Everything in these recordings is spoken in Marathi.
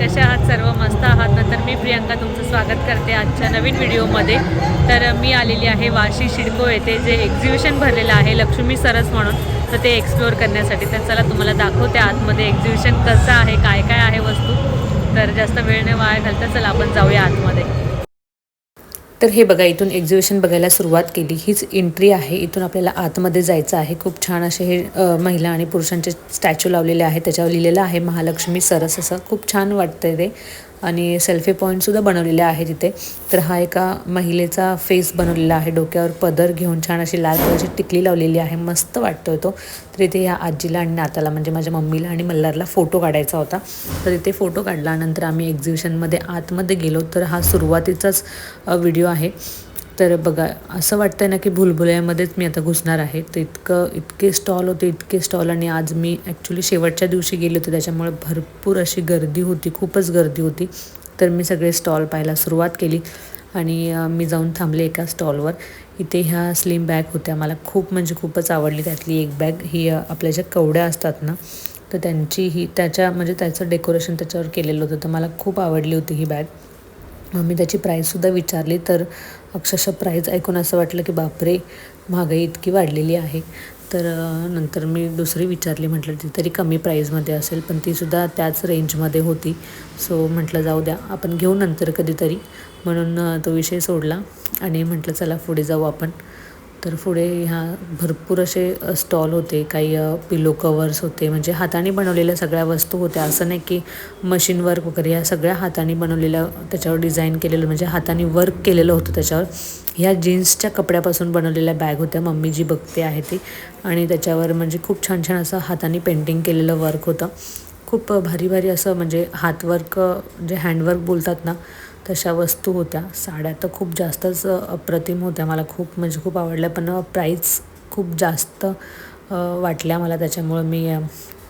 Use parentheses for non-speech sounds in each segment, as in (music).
कशा आहात सर्व? मस्त आहात. नंतर मी प्रियंका तुमचं स्वागत करते आजच्या नवीन व्हिडिओमध्ये. तर मी आलेली आहे वाशी शिडको येथे जे एक्झिबिशन भरलेलं आहे लक्ष्मी सरस म्हणून. तर ते एक्सप्लोअर करण्यासाठी. तर चला तुम्हाला दाखवते आतमध्ये एक्झिबिशन कसं आहे काय काय आहे वस्तू. तर जास्त वेळ न वाया घालता चला आपण जाऊया आतमध्ये. तर हे बघा इथून एक्झिबिशन बघायला सुरुवात केली. हीच एंट्री आहे. इथून आपल्याला आतमध्ये जायचं आहे. खूप छान असे हे महिला आणि पुरुषांचे स्टॅच्यू लावलेले आहे त्याच्यावर लिहिलेलं आहे महालक्ष्मी सरस असं. खूप छान वाटतंय ते. आणि सेल्फी पॉईंटसुद्धा बनवलेले आहे तिथे तर हा एका महिलेचा फेस बनवलेला आहे. डोक्यावर पदर घेऊन छान अशी लाल कलरची टिकली लावलेली आहे. मस्त वाटतोय तो. तर इथे ह्या आजीला आणि नाताला म्हणजे माझ्या मम्मीला आणि मल्हारला फोटो काढायचा होता. तर इथे फोटो काढला नंतर आम्ही एक्झिबिशनमध्ये आतमध्ये गेलो. तर हा सुरुवातीचाच व्हिडिओ आहे. तर बघा असं वाटतंय ना की भुलभुल्यामध्येच मी आता घुसणार आहे. तर इतकं इतके स्टॉल होते इतके स्टॉल आणि आज मी ॲक्च्युली शेवटच्या दिवशी गेले होते. त्याच्यामुळे भरपूर अशी गर्दी होती खूपच गर्दी होती. तर मी सगळे स्टॉल पाहायला सुरुवात केली आणि मी जाऊन थांबले एका स्टॉलवर इथे ह्या स्लिम बॅग होत्या. मला खूप म्हणजे खूपच आवडली त्यातली एक बॅग ही आपल्या ज्या कवड्या असतात ना तर त्यांची ही त्याच्या म्हणजे त्याचं डेकोरेशन त्याच्यावर केलेलं होतं. तर मला खूप आवडली होती ही बॅग मग मी त्याची प्राईजसुद्धा विचारली. तर अक्षरशः प्राईज ऐकून असं वाटलं की बापरे महागाई इतकी वाढलेली आहे. तर नंतर मी दुसरी विचारली म्हटलं ती तरी कमी प्राईजमध्ये असेल पण तीसुद्धा त्याच रेंजमध्ये होती. सो म्हटलं जाऊ द्या आपण घेऊ नंतर कधीतरी. म्हणून तो विषय सोडला आणि म्हटलं चला पुढे जाऊ आपण. तर पुढे ह्या भरपूर असे स्टॉल होते काही पिलो कवर्स होते म्हणजे हाताने बनवलेल्या सगळ्या वस्तू होत्या. असं नाही की मशीन वर्क वगैरे ह्या सगळ्या हाताने बनवलेल्या त्याच्यावर डिझाईन केलेलं म्हणजे हाताने वर्क केलेलं होतं त्याच्यावर. ह्या जीन्सच्या कपड्यापासून बनवलेल्या बॅग होत्या मम्मी जी बघते आहे ती. आणि त्याच्यावर म्हणजे खूप छान छान असं हाताने पेंटिंग केलेलं वर्क होतं. खूप भारी भारी असं म्हणजे हातवर्क जे हँडवर्क बोलतात ना तशा वस्तू होत्या. साड्या तर खूप जास्तच अप्रतिम होत्या. मला खूप म्हणजे खूप आवडल्या. पण प्राईस खूप जास्त वाटल्या मला त्याच्यामुळं. मी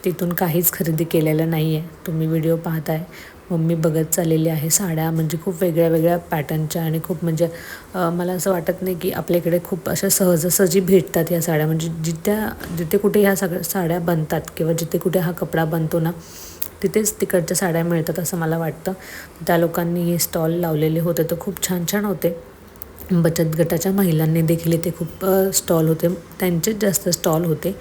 तिथून काहीच खरेदी केलेलं नाही आहे तुम्ही व्हिडिओ पाहताय. मम्मी बघत चाललेली आहे साड्या. म्हणजे खूप वेगळ्या वेगळ्या पॅटर्नच्या आणि खूप म्हणजे मला असं वाटत नाही की आपल्याकडे खूप अशा सहजासहजी भेटतात या साड्या. म्हणजे जिथ्या जिथे कुठे ह्या सगळ्या साड्या बनतात किंवा जिथे कुठे हा कपडा बनतो ना तिथेच तिकडच्या साड्या मिळतात असं मला वाटतं. त्या लोकांनी हे स्टॉल लावलेले होते तर खूप छान छान होते. बचत गटाच्या महिलांनी देखील इथे खूप स्टॉल होते. त्यांचेच जास्त स्टॉल होते.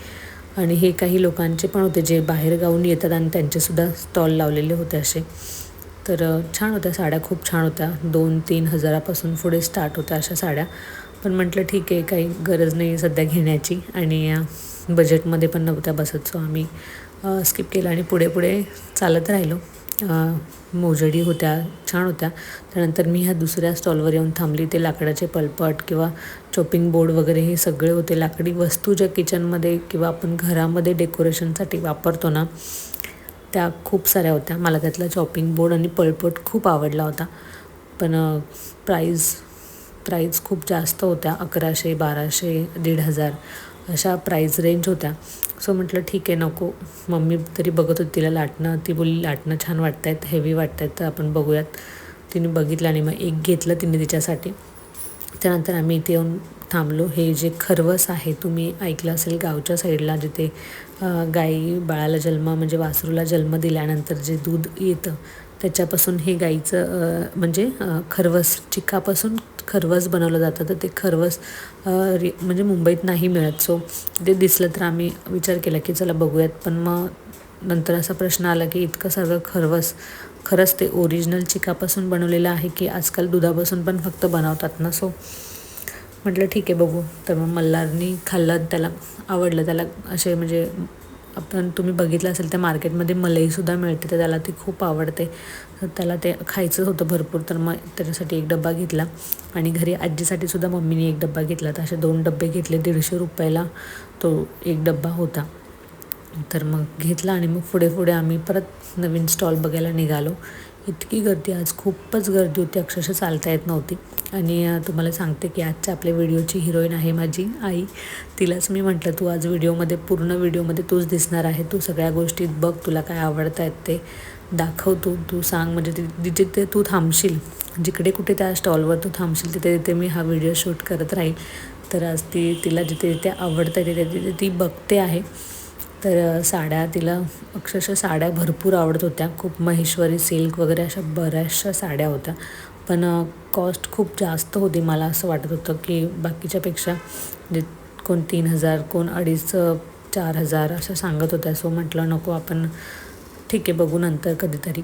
आणि हे काही लोकांचे पण होते जे बाहेरगावून येतात आणि त्यांचेसुद्धा स्टॉल लावलेले होते असे. तर छान होत्या साड्या खूप छान होत्या. दोन तीन हजारापासून पुढे स्टार्ट होत्या अशा साड्या. पण म्हटलं ठीक आहे काही गरज नाही सध्या घेण्याची. आणि बजेटमध्ये पण नव्हत्या बसत सो आम्ही स्किप केलं आणि पुढे पुढे चालत राहिलो. मोजडी होत्या छान होत्या. त्यानंतर मी ह्या दुसऱ्या स्टॉलवर येऊन थांबली. ते लाकडाचे पलपट किंवा चॉपिंग बोर्ड वगैरे हे सगळे होते. लाकडी वस्तू ज्या किचनमध्ये किंवा आपण घरामध्ये डेकोरेशनसाठी वापरतो ना त्या खूप साऱ्या होत्या. मला त्यातला चॉपिंग बोर्ड आणि पळपट खूप आवडला होता. पण प्राईज प्राईज खूप जास्त होत्या. अकराशे बाराशे दीड हजार. अशा प्राईज रेंज होत्या. सो म्हटलं ठीक आहे नको. मम्मी तरी बघत होती तिला लाटणं. ती बोलली लाटणं छान वाटत आहेत हेवी वाटत आहेत तर आपण बघूयात. तिने बघितलं आणि मग एक घेतलं तिने तिच्यासाठी. त्यानंतर आम्ही इथे येऊन थांबलो. हे जे खरवस आहे तुम्ही ऐकलं असेल गावच्या साईडला जिथे गाई बाळाला जन्म म्हणजे वासरूला जन्म दिल्यानंतर जे दूध येतं त्याच्यापासून हे गाईचं म्हणजे खरवस चिकापासून खरवस बनवलं जातं. तर ते खरवस रि म्हणजे मुंबईत नाही मिळत. सो ते दिसलं तर आम्ही विचार केला की चला बघूयात. पण मग नंतर असा प्रश्न आला की इतकं सगळं खरवस खरंच ते ओरिजिनल चिकापासून बनवलेलं आहे की आजकाल दुधापासून पण फक्त बनवतात ना? सो म्हटलं ठीक आहे बघू. तर मग मल्हारनी खाल्लं त्याला आवडलं. त्याला असे म्हणजे आपण तुम्ही बघितलं असेल त्या मार्केटमध्ये मलईसुद्धा मिळते तर त्याला ती खूप आवडते. तर त्याला ते खायचं होतं भरपूर तर मग त्याच्यासाठी एक डब्बा घेतला. आणि घरी आजीसाठी सुद्धा मम्मीने एक डब्बा घेतला. तर असे दोन डब्बे घेतले दीडशे रुपयाला तो एक डब्बा होता. तर मग घेतला आणि मग पुढे पुढे आम्ही परत नवीन स्टॉल बघायला निघालो. इतकी गर्दी आज खूपच गर्दी होती. अक्षरशः चालता येत नव्हती. आणि तुम्हाला सांगते की आजच्या आपल्या व्हिडिओची हिरोईन आहे माझी आई. तिलाच मी म्हटलं तू आज व्हिडिओमध्ये पूर्ण व्हिडिओमध्ये तूच दिसणार आहे. तू सगळ्या गोष्टीत बघ तुला काय आवडत आहेत ते दाखव तू. तू सांग म्हणजे ति- जिथे तू थांबशील. जिकडे कुठे त्या स्टॉलवर तू थांबशील तिथे तिथे मी हा व्हिडिओ शूट करत राहील. तर आज ती तिला जिथे जिथे आवडतं तिथे तिथे ती बघते आहे. तर साड्या तिला अक्षरशः साड्या भरपूर आवडत होत्या. खूप महेश्वरी सिल्क वगैरे अशा बऱ्याचशा साड्या होत्या. पण कॉस्ट खूप जास्त होती मला असं वाटत होतं की बाकीच्यापेक्षा जे कोण तीन हजार कोण अडीच चार हजार असं सांगत होत्या. सो म्हटलं नको आपण ठीक आहे बघू नंतर कधीतरी.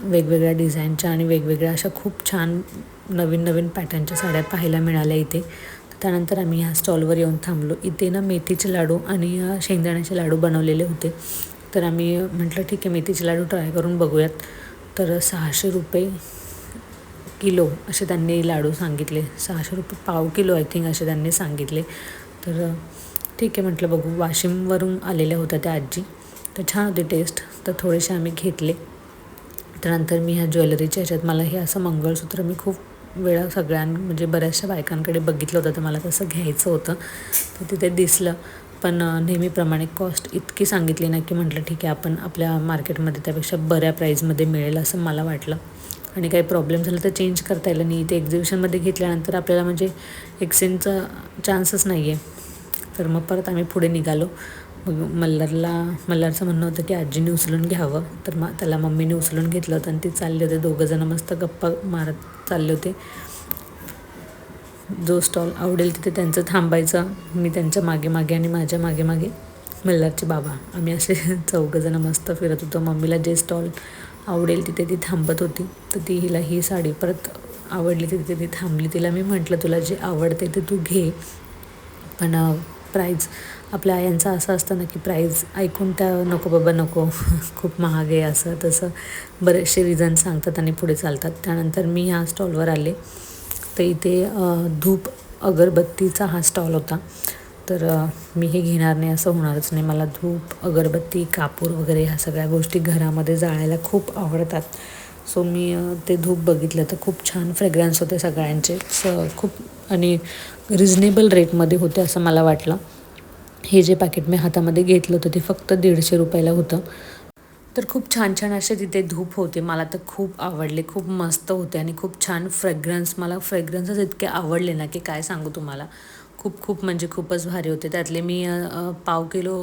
वेगवेगळ्या डिझाईनच्या आणि वेगवेगळ्या अशा खूप छान नवीन नवीन पॅटर्नच्या साड्या पाहायला मिळाल्या इथे. त्यानंतर आम्ही ह्या स्टॉलवर येऊन थांबलो. इथे ना मेथीचे लाडू आणि शेंगदाण्याचे लाडू बनवलेले होते. तर आम्ही म्हटलं ठीक आहे मेथीचे लाडू ट्राय करून बघूयात. तर सहाशे रुपये किलो असे त्यांनी लाडू सांगितले. सहाशे रुपये पाव किलो आय थिंक असे त्यांनी सांगितले. तर ठीक आहे म्हटलं बघू. वाशिमवरून आलेल्या होत्या त्या आजी. तर छान होती टेस्ट तर थोडेसे आम्ही घेतले. त्यानंतर मी ह्या ज्वेलरीच्या ह्याच्यात मला हे असं मंगळसूत्र मी खूप वेळा सगळ्यां म्हणजे बऱ्याचशा बायकांकडे बघितलं होतं. तर मला तसं घ्यायचं होतं. तर तिथे दिसलं. पण नेहमीप्रमाणे कॉस्ट इतकी सांगितली ना की म्हटलं ठीक आहे आपण आपल्या मार्केटमध्ये त्यापेक्षा बऱ्या प्राईजमध्ये मिळेल असं मला वाटलं. आणि काही प्रॉब्लेम झाला तर चेंज करता येईल. आणि इथे एक्झिबिशनमध्ये घेतल्यानंतर आपल्याला म्हणजे एक्सचेंजचा चान्सच नाही आहे तर मग परत आम्ही पुढे निघालो. मग मल्हारला मल्हारचं म्हणणं होतं की आजीने उचलून घ्यावं. तर मग त्याला मम्मीने उचलून घेतलं होतं आणि ते चालले होते. दोघंजणं मस्त गप्पा मारत चालले होते. जो स्टॉल आवडेल तिथे त्यांचं थांबायचं. मी त्यांच्या मागे मागे आणि माझ्या मागे मागे मल्हारचे बाबा. आम्ही असे (laughs) चौघंजणं मस्त फिरत होतो. मम्मीला जे स्टॉल आवडेल तिथे ती थांबत होती. तर ती हिला ही साडी परत आवडली तिथे ती थांबली. तिला मी म्हटलं तुला जे आवडते ते तू घे. पण प्राईज आपल्या यांचं असं असतं ना की प्राईज ऐकून त्या नको बाबा नको. (laughs) खूप महाग आहे असं. तसं बरेचसे रिझन सांगतात आणि पुढे चालतात. त्यानंतर मी ह्या स्टॉलवर आले. तर इथे धूप अगरबत्तीचा हा स्टॉल होता. तर मी हे घेणार नाही असं होणारच नाही. मला धूप अगरबत्ती कापूर वगैरे ह्या सगळ्या गोष्टी घरामध्ये जाळायला खूप आवडतात. सो मी ते धूप बघितलं तर खूप छान फ्रेग्रन्स होते सगळ्यांचे. स खूप आणि रिजनेबल रेटमध्ये होते असं मला वाटलं. हे जे पॅकेट मी हातामध्ये घेतलं होतं ते फक्त दीडशे रुपयाला होतं. तर खूप छान छान असे तिथे धूप होते. मला तर खूप आवडले. खूप मस्त होते आणि खूप छान फ्रेग्रन्स मला फ्रेग्रन्सच इतके आवडले ना की काय सांगू तुम्हाला. खूप खूप म्हणजे खूपच भारी होते. त्यातले मी पाव किलो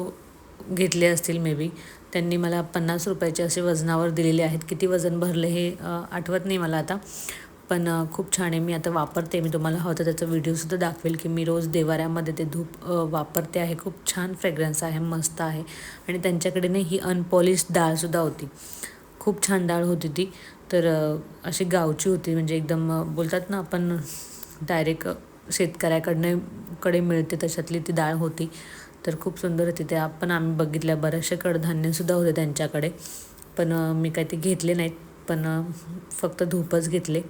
घेतले असतील मे बी त्यांनी मला पन्नास रुपयाचे असे वजनावर दिलेले आहेत. किती वजन भरले हे आठवत नाही मला आता. पण खूप छान आहे. मी आता वापरते. मी तुम्हाला हवं तर त्याचा व्हिडिओसुद्धा दाखवेल की मी रोज देवाऱ्यामध्ये ते धूप वापरते आहे. खूप छान फ्रेग्रन्स आहे. मस्त आहे. आणि त्यांच्याकडे ना ही अनपॉलिश डाळसुद्धा होती. खूप छान डाळ होती ती. तर अशी गावची होती. म्हणजे एकदम बोलतात ना आपण डायरेक्ट शेतकऱ्याकडनं कडे मिळते तशातली ती डाळ होती. तर खूप सुंदर होती. त्या पण आम्ही बघितल्या बऱ्याचशा कडधान्यसुद्धा होते त्यांच्याकडे. पण मी काही ते घेतले नाहीत. पण फक्त धूपच घेतले.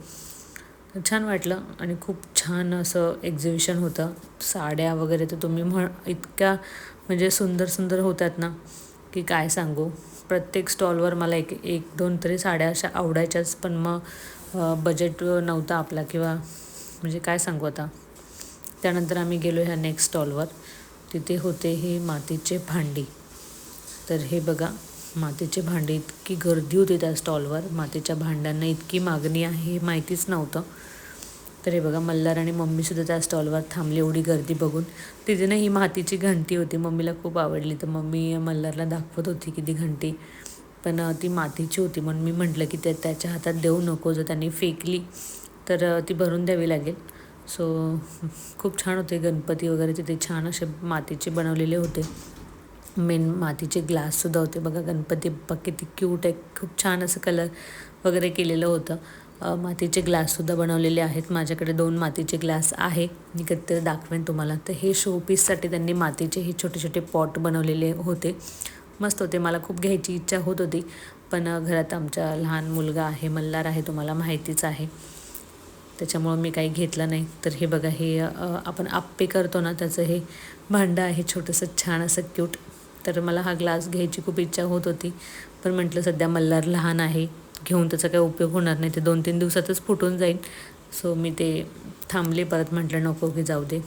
छान वाटलं आणि खूप छान असं एक्झिबिशन होतं. साड्या वगैरे तर तुम्ही म्हण इतक्या म्हणजे सुंदर सुंदर होत्यात ना की काय सांगू? प्रत्येक स्टॉलवर मला एक एक दोन तरी साड्या अशा आवडायच्याच. पण मग बजेट नव्हता आपला किंवा म्हणजे काय सांगू आता? त्यानंतर आम्ही गेलो ह्या नेक्स्ट स्टॉलवर तिथे होते हे मातीचे भांडी. तर हे बघा मातीचे भांडे इतकी गर्दी होती त्या स्टॉलवर मातीच्या भांड्यांना इतकी मागणी आहे हे माहितीच नव्हतं. तर हे बघा मल्हार आणि मम्मीसुद्धा त्या स्टॉलवर थांबली एवढी गर्दी बघून. तिथे ना ही मातीची घंटी होती मम्मीला खूप आवडली. तर मम्मी मल्हारला दाखवत होती की ती घंटी. पण ती मातीची होती म्हणून मी म्हटलं की त्या त्याच्या हातात देऊ नको जर त्यांनी फेकली तर ती भरून द्यावी लागेल. सो खूप छान होते. गणपती वगैरे तिथे छान असे मातीचे बनवलेले होते. मेन मातीचे ग्लाससुद्धा होते. बघा गणपती बाप्पा किती क्यूट आहे. खूप छान असं कलर वगैरे केलेलं होतं. मातीचे ग्लाससुद्धा बनवलेले आहेत. माझ्याकडे दोन मातीचे ग्लास आहे. मी कधीतरी दाखवेन तुम्हाला. तर हे शो पीससाठी त्यांनी मातीचे हे छोटे छोटे पॉट बनवलेले होते. मस्त होते. मला खूप घ्यायची इच्छा होत होती. पण घरात आमच्या लहान मुलगा आहे मल्हार आहे तुम्हाला माहितीच आहे. त्याच्यामुळं मी काही घेतलं नाही. तर हे बघा हे आपण आप्पे करतो ना त्याचं हे भांडं आहे छोटंसं छान असं क्यूट तर मला हा ग्लास घ्यायची खूप इच्छा होत होती. पण म्हटलं सध्या मल्हार लहान आहे. घेऊन त्याचा काही उपयोग होणार नाही. ते दोन तीन दिवसातच फुटून जाईल. सो मी ते थांबले परत. म्हटलं नको की जाऊ दे.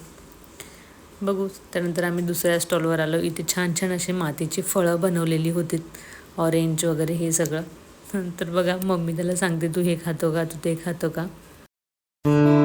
बघू. त्यानंतर आम्ही दुसऱ्या स्टॉलवर आलो. इथे छान छान अशी मातीची फळं बनवलेली होती. ऑरेंज वगैरे हे सगळं. (laughs) तर बघा मम्मी त्याला सांगते तू हे खातो का? तू ते खातो का? तर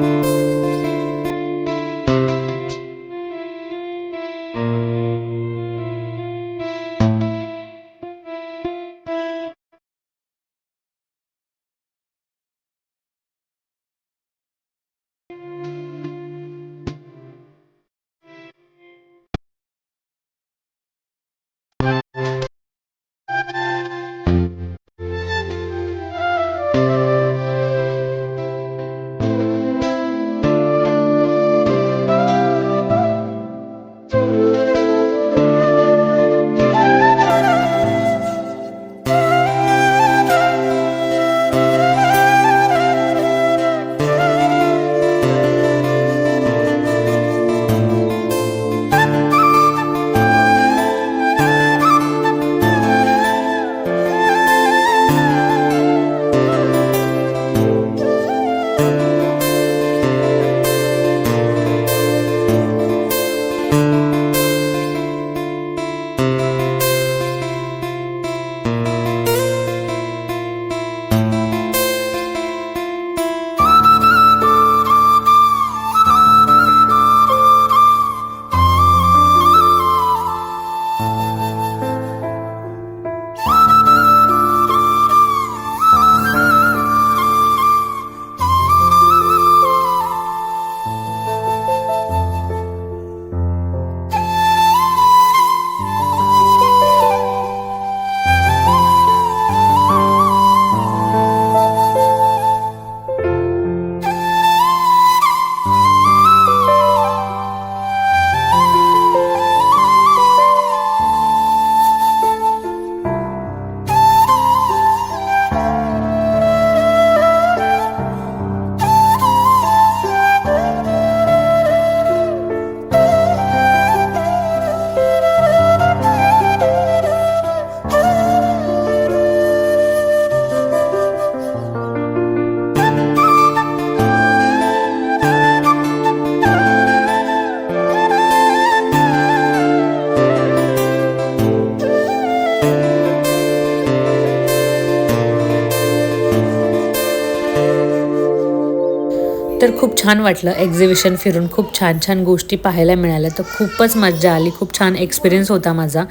खूप छान वाटलं. एक्झिबिशन फिरून खूप छान छान गोष्टी पाहायला मिळाल्या. तर खूपच मजा आली. खूप छान एक्सपिरियन्स होता माझा.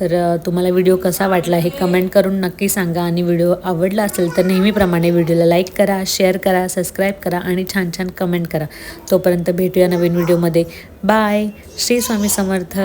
तर तुम्हाला व्हिडिओ कसा वाटला हे कमेंट करून नक्की सांगा. आणि व्हिडिओ आवडला असेल तर नेहमीप्रमाणे व्हिडिओला लाईक करा शेअर करा सबस्क्राईब करा आणि छान छान कमेंट करा. तोपर्यंत भेटूया नवीन व्हिडिओमध्ये बाय श्री स्वामी समर्थ.